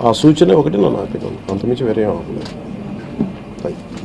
ఆ సూచన ఒకటి నన్ను ఆపినాను అంతమించి వేరే ఏం అవ్వలేదు థ్యాంక్ యూ